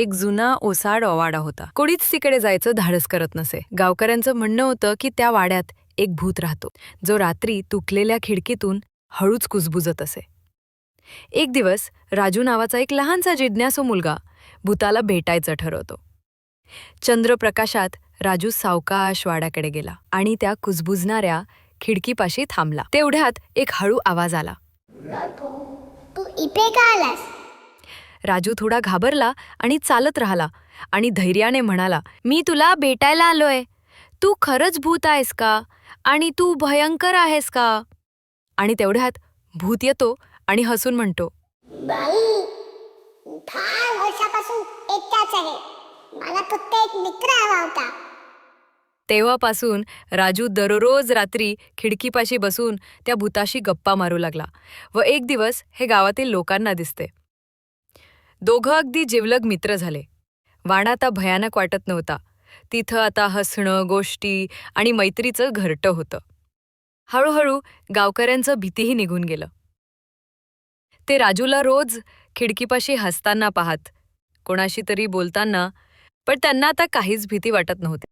एक जुना ओसाड ओवाडा होता. कोणीच तिकडे जायचं धाडस करत नसे. गावकऱ्यांचं म्हणणं होतं की त्या वाड्यात एक भूत राहतो. जो रात्री तुटलेल्या खिडकीतून हळूच कुजबुजत असे. एक दिवस राजू नावाचा एक लहानसा जिज्ञासू मुलगा भूताला भेटायचं ठरवतो. चंद्रप्रकाशात राजू सावकाश वाड्याकडे गेला आणि त्या कुजबुजणाऱ्या खिडकीपाशी थांबला. तेवढ्यात एक हळू आवाज आला. तू इथे का आलास? राजू थोडा घाबरला आणि चालत राहिला आणि धैर्याने म्हणाला मी तुला भेटायला आलोय. तू खरंच भूत आहेस का? आणि तू भयंकर आहेस का? आणि तेवढ्यात भूत येतो आणि हसून म्हणतो बाई दहा वर्षापासून एकटाच आहे. मला फक्त एक मित्र हवा होता. तेव्हापासून राजू दररोज रात्री खिडकीपाशी बसून त्या भूताशी गप्पा मारू लागला व एक दिवस हे गावातील लोकांना दिसते. दोघं अगदी जिवलग मित्र झाले. वाण आता भयानक वाटत नव्हता. तिथं आता हसणं गोष्टी आणि मैत्रीचं घरटं होतं. हळूहळू गावकऱ्यांचं भीतीही निघून गेलं. ते राजूला रोज खिडकीपाशी हसताना पाहत कोणाशी तरी बोलताना पण त्यांना आता काहीच भीती वाटत नव्हती.